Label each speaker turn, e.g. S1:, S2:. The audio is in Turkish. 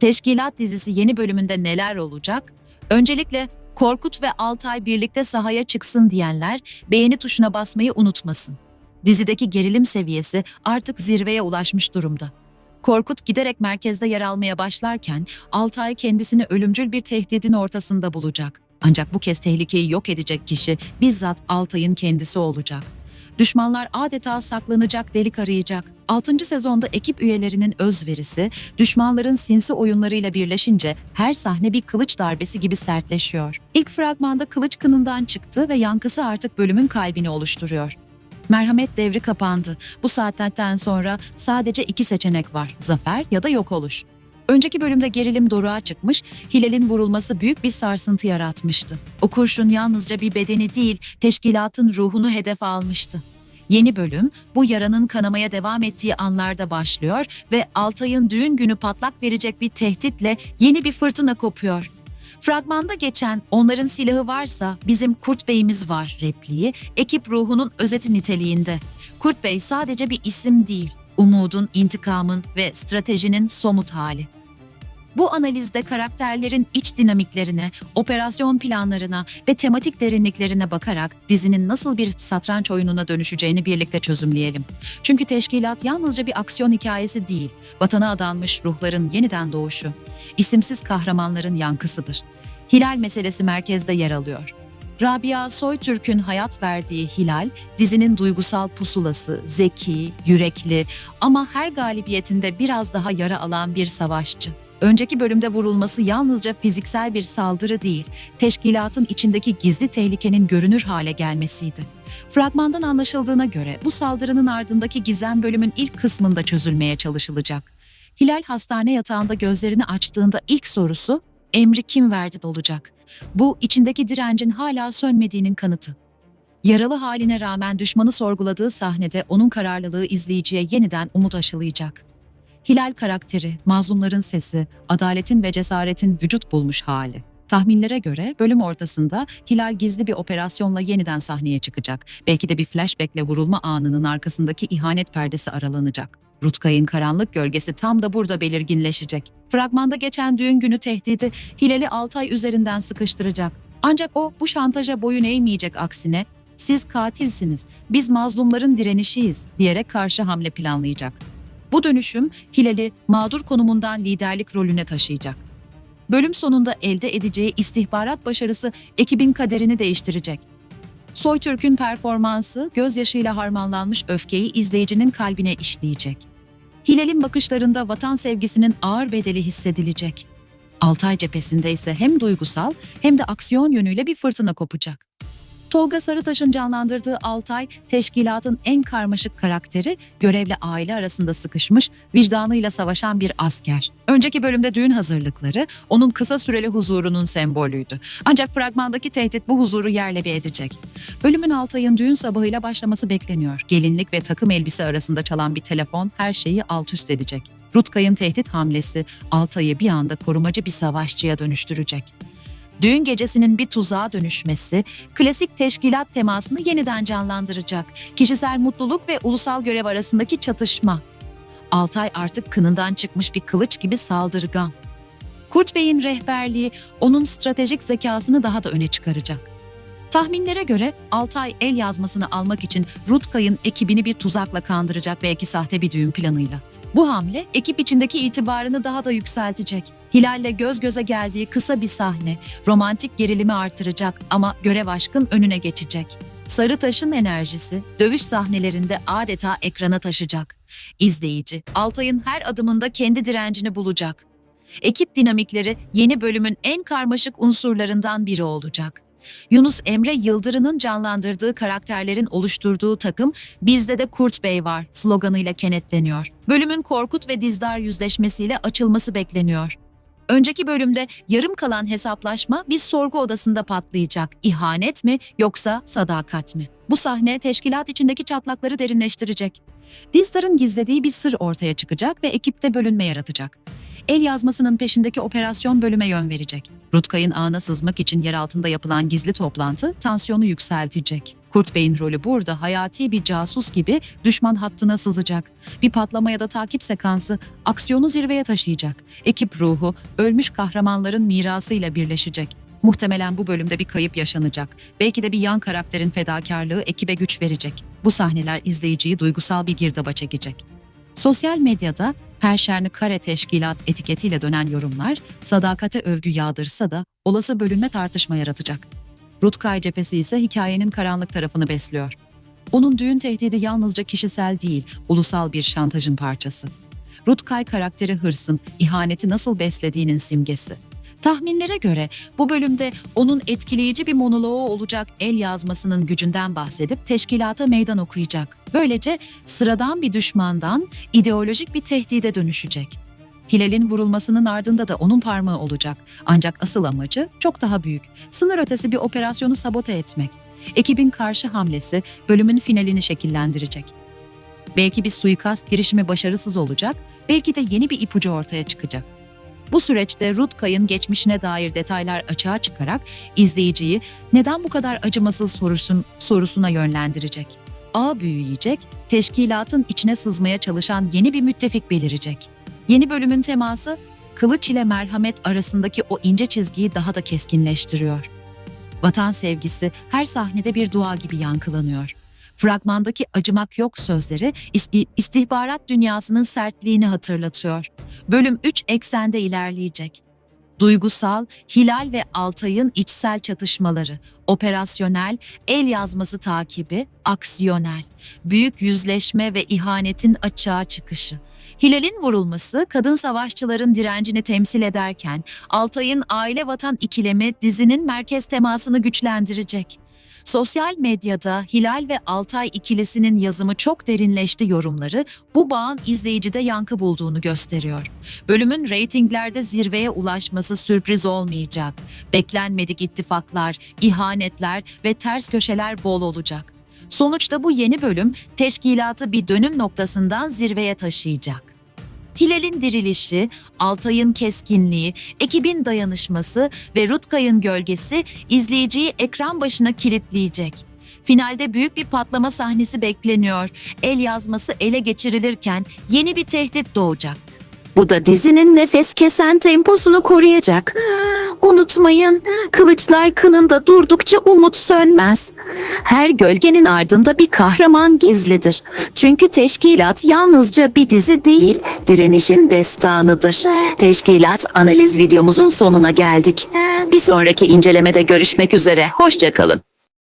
S1: Teşkilat dizisi yeni bölümünde neler olacak? Öncelikle Korkut ve Altay birlikte sahaya çıksın diyenler beğeni tuşuna basmayı unutmasın. Dizideki gerilim seviyesi artık zirveye ulaşmış durumda. Korkut giderek merkezde yer almaya başlarken Altay kendisini ölümcül bir tehdidin ortasında bulacak. Ancak bu kez tehlikeyi yok edecek kişi bizzat Altay'ın kendisi olacak. Düşmanlar adeta saklanacak delik arayacak. 6. sezonda ekip üyelerinin özverisi, düşmanların sinsi oyunlarıyla birleşince her sahne bir kılıç darbesi gibi sertleşiyor. İlk fragmanda kılıç kınından çıktı ve yankısı artık bölümün kalbini oluşturuyor. Merhamet devri kapandı. Bu saatten sonra sadece iki seçenek var. Zafer ya da yok oluş. Önceki bölümde gerilim doruğa çıkmış, Hilal'in vurulması büyük bir sarsıntı yaratmıştı. O kurşun yalnızca bir bedeni değil, teşkilatın ruhunu hedef almıştı. Yeni bölüm bu yaranın kanamaya devam ettiği anlarda başlıyor ve Altay'ın düğün günü patlak verecek bir tehditle yeni bir fırtına kopuyor. Fragmanda geçen onların silahı varsa bizim Kurt Bey'imiz var repliği ekip ruhunun özeti niteliğinde. Kurt Bey sadece bir isim değil, umudun, intikamın ve stratejinin somut hali. Bu analizde karakterlerin iç dinamiklerine, operasyon planlarına ve tematik derinliklerine bakarak dizinin nasıl bir satranç oyununa dönüşeceğini birlikte çözümleyelim. Çünkü teşkilat yalnızca bir aksiyon hikayesi değil, vatana adanmış ruhların yeniden doğuşu, isimsiz kahramanların yankısıdır. Hilal meselesi merkezde yer alıyor. Rabia Soytürk'ün hayat verdiği Hilal, dizinin duygusal pusulası, zeki, yürekli ama her galibiyetinde biraz daha yara alan bir savaşçı. Önceki bölümde vurulması yalnızca fiziksel bir saldırı değil, teşkilatın içindeki gizli tehlikenin görünür hale gelmesiydi. Fragmandan anlaşıldığına göre bu saldırının ardındaki gizem bölümün ilk kısmında çözülmeye çalışılacak. Hilal hastane yatağında gözlerini açtığında ilk sorusu emri kim verdi olacak. Bu içindeki direncin hala sönmediğinin kanıtı. Yaralı haline rağmen düşmanı sorguladığı sahnede onun kararlılığı izleyiciye yeniden umut aşılayacak. Hilal karakteri, mazlumların sesi, adaletin ve cesaretin vücut bulmuş hali. Tahminlere göre bölüm ortasında Hilal gizli bir operasyonla yeniden sahneye çıkacak. Belki de bir flashbackle vurulma anının arkasındaki ihanet perdesi aralanacak. Rutkay'ın karanlık gölgesi tam da burada belirginleşecek. Fragmanda geçen düğün günü tehdidi Hilal'i Altay üzerinden sıkıştıracak. Ancak o bu şantaja boyun eğmeyecek aksine siz katilsiniz, biz mazlumların direnişiyiz diyerek karşı hamle planlayacak. Bu dönüşüm Hilal'i mağdur konumundan liderlik rolüne taşıyacak. Bölüm sonunda elde edeceği istihbarat başarısı ekibin kaderini değiştirecek. Soytürk'ün performansı gözyaşıyla harmanlanmış öfkeyi izleyicinin kalbine işleyecek. Hilal'in bakışlarında vatan sevgisinin ağır bedeli hissedilecek. Altay cephesinde ise hem duygusal hem de aksiyon yönüyle bir fırtına kopacak. Tolga Sarıtaş'ın canlandırdığı Altay, teşkilatın en karmaşık karakteri, görevle aile arasında sıkışmış, vicdanıyla savaşan bir asker. Önceki bölümde düğün hazırlıkları, onun kısa süreli huzurunun sembolüydü. Ancak fragmandaki tehdit bu huzuru yerle bir edecek. Bölümün Altay'ın düğün sabahıyla başlaması bekleniyor. Gelinlik ve takım elbise arasında çalan bir telefon her şeyi alt üst edecek. Rutkay'ın tehdit hamlesi Altay'ı bir anda korumacı bir savaşçıya dönüştürecek düğün gecesinin bir tuzağa dönüşmesi, klasik teşkilat temasını yeniden canlandıracak. Kişisel mutluluk ve ulusal görev arasındaki çatışma. Altay artık kınından çıkmış bir kılıç gibi saldırgan. Kurt Bey'in rehberliği onun stratejik zekasını daha da öne çıkaracak. Tahminlere göre Altay el yazmasını almak için Rutkay'ın ekibini bir tuzakla kandıracak belki sahte bir düğün planıyla. Bu hamle ekip içindeki itibarını daha da yükseltecek. Hilal'le göz göze geldiği kısa bir sahne romantik gerilimi artıracak ama görev aşkın önüne geçecek. Sarı taşın enerjisi dövüş sahnelerinde adeta ekrana taşacak. İzleyici Altay'ın her adımında kendi direncini bulacak. Ekip dinamikleri yeni bölümün en karmaşık unsurlarından biri olacak. Yunus Emre Yıldırı'nın canlandırdığı karakterlerin oluşturduğu takım Bizde de Kurt Bey var sloganıyla kenetleniyor. Bölümün Korkut ve Dizdar yüzleşmesiyle açılması bekleniyor. Önceki bölümde yarım kalan hesaplaşma bir sorgu odasında patlayacak. İhanet mi yoksa sadakat mi? Bu sahne teşkilat içindeki çatlakları derinleştirecek. Dizdar'ın gizlediği bir sır ortaya çıkacak ve ekipte bölünme yaratacak. El yazmasının peşindeki operasyon bölüme yön verecek. Rutkay'ın ağına sızmak için yer altında yapılan gizli toplantı tansiyonu yükseltecek. Kurt Bey'in rolü burada hayati bir casus gibi düşman hattına sızacak. Bir patlama ya da takip sekansı aksiyonu zirveye taşıyacak. Ekip ruhu ölmüş kahramanların mirasıyla birleşecek. Muhtemelen bu bölümde bir kayıp yaşanacak. Belki de bir yan karakterin fedakarlığı ekibe güç verecek. Bu sahneler izleyiciyi duygusal bir girdaba çekecek. Sosyal medyada Perşerni Kare Teşkilat etiketiyle dönen yorumlar sadakate övgü yağdırsa da olası bölünme tartışma yaratacak. Rutkay cephesi ise hikayenin karanlık tarafını besliyor. Onun düğün tehdidi yalnızca kişisel değil, ulusal bir şantajın parçası. Rutkay karakteri hırsın, ihaneti nasıl beslediğinin simgesi. Tahminlere göre bu bölümde onun etkileyici bir monoloğu olacak el yazmasının gücünden bahsedip teşkilata meydan okuyacak. Böylece sıradan bir düşmandan ideolojik bir tehdide dönüşecek. Hilal'in vurulmasının ardında da onun parmağı olacak. Ancak asıl amacı çok daha büyük. Sınır ötesi bir operasyonu sabote etmek. Ekibin karşı hamlesi bölümün finalini şekillendirecek. Belki bir suikast girişimi başarısız olacak, belki de yeni bir ipucu ortaya çıkacak. Bu süreçte Rutkay'ın geçmişine dair detaylar açığa çıkarak izleyiciyi neden bu kadar acımasız sorusun, sorusuna yönlendirecek. Ağ büyüyecek, teşkilatın içine sızmaya çalışan yeni bir müttefik belirecek. Yeni bölümün teması kılıç ile merhamet arasındaki o ince çizgiyi daha da keskinleştiriyor. Vatan sevgisi her sahnede bir dua gibi yankılanıyor. Fragmandaki acımak yok sözleri is- istihbarat dünyasının sertliğini hatırlatıyor. Bölüm 3 eksende ilerleyecek. Duygusal, Hilal ve Altay'ın içsel çatışmaları, operasyonel, el yazması takibi, aksiyonel, büyük yüzleşme ve ihanetin açığa çıkışı. Hilal'in vurulması kadın savaşçıların direncini temsil ederken Altay'ın aile vatan ikilemi dizinin merkez temasını güçlendirecek. Sosyal medyada Hilal ve Altay ikilisinin yazımı çok derinleşti yorumları bu bağın izleyicide yankı bulduğunu gösteriyor. Bölümün reytinglerde zirveye ulaşması sürpriz olmayacak. Beklenmedik ittifaklar, ihanetler ve ters köşeler bol olacak. Sonuçta bu yeni bölüm teşkilatı bir dönüm noktasından zirveye taşıyacak. Hilal'in dirilişi, Altay'ın keskinliği, ekibin dayanışması ve Rutkay'ın gölgesi izleyiciyi ekran başına kilitleyecek. Finalde büyük bir patlama sahnesi bekleniyor. El yazması ele geçirilirken yeni bir tehdit doğacak.
S2: Bu da dizinin nefes kesen temposunu koruyacak. Unutmayın, kılıçlar kınında durdukça umut sönmez. Her gölgenin ardında bir kahraman gizlidir. Çünkü teşkilat yalnızca bir dizi değil, direnişin destanıdır. Teşkilat analiz videomuzun sonuna geldik. Bir sonraki incelemede görüşmek üzere, hoşçakalın.